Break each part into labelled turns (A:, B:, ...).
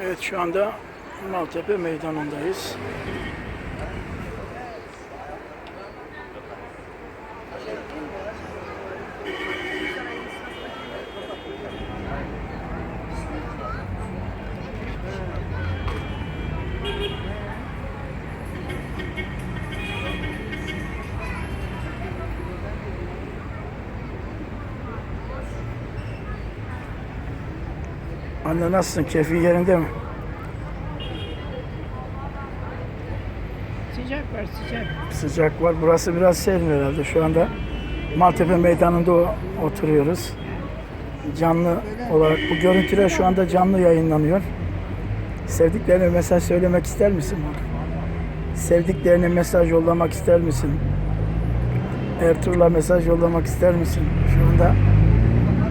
A: Evet şu anda Maltepe meydanındayız. Anne nasılsın? Keyfin yerinde mi?
B: Sıcak var sıcak.
A: Sıcak var. Burası biraz serin herhalde. Şu anda Maltepe Meydanı'nda oturuyoruz. Canlı olarak bu görüntüler şu anda canlı yayınlanıyor. Sevdiklerine mesaj söylemek ister misin? Sevdiklerine mesaj yollamak ister misin? Ertuğrul'a mesaj yollamak ister misin? Şu anda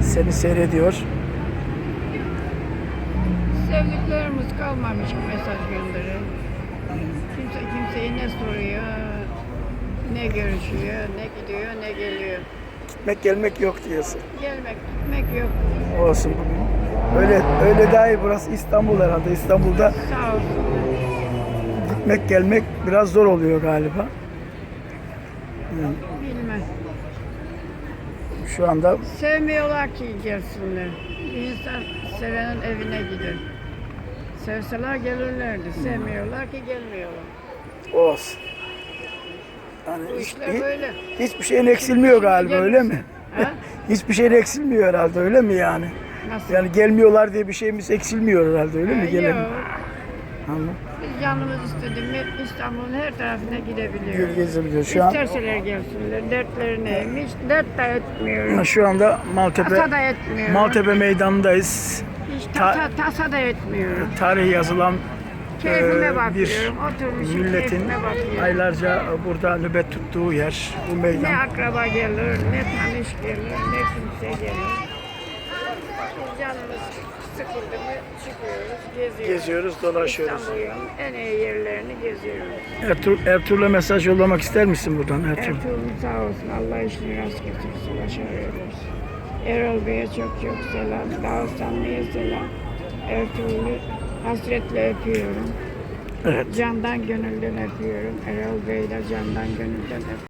A: seni seyrediyor.
B: Sevdiklerimiz kalmamış ki mesaj gönderin. Kimse kimseyi ne soruyor, ne görüşüyor, ne gidiyor, ne geliyor.
A: Gitmek gelmek yok diyorsun.
B: Gelmek, gitmek yok.
A: Olsun bugün. Öyle öyle daha iyi. Burası İstanbul herhalde. İstanbul'da
B: Sağ olsun.
A: gitmek gelmek biraz zor oluyor galiba.
B: Bilmem.
A: Şu anda
B: Sevmiyorlar ki gelsinler. İnsan sevenin evine gider. Sevseler gelirlerdi. Sevmiyorlar ki gelmiyorlar.
A: olsun. Yani
B: Bu
A: hiç-
B: işler
A: hi-
B: böyle.
A: hiçbir şeyin eksilmiyor galiba öyle mi?
B: Ha?
A: Hiçbir şeyin eksilmiyor herhalde öyle mi yani?
B: Nasıl?
A: Yani gelmiyorlar diye bir şeyimiz eksilmiyor herhalde öyle mi? Gelen.
B: yok.
A: Anladım.
B: Biz canımız istedi mi İstanbul'un her tarafına gidebiliyoruz.
A: Gezebiliyor. Şu an
B: İsterseler gelsinler. Dertleri neymiş? Dert de etmiyor.
A: şu anda Maltepe
B: Tasa da etmiyor.
A: Maltepe Meydanı'ndayız. Ta-
B: tasa, da etmiyor.
A: Tarih yazılan
B: Keyfime
A: e,
B: bakıyorum.
A: bir milletin
B: keyfime bakıyorum.
A: aylarca burada nöbet tuttuğu yer bu
B: Ne
A: meydan.
B: akraba gelir, ne tanış gelir, ne kimse gelir. Canımız sıkıldı mı çıkıyoruz, geziyoruz.
A: Geziyoruz, dolaşıyoruz.
B: En iyi yerlerini geziyoruz.
A: Ertuğrul, Ertuğrul'a mesaj yollamak ister misin buradan Ertuğrul?
B: Ertuğrul sağ olsun, Allah işini rast getirsin, başarılı olsun. Erol Bey'e çok çok selam, Dağıstanlı'ya selam. Ertuğrul'u hasretle öpüyorum.
A: Evet.
B: Candan gönülden öpüyorum. Erol Bey'le candan gönülden öpüyorum.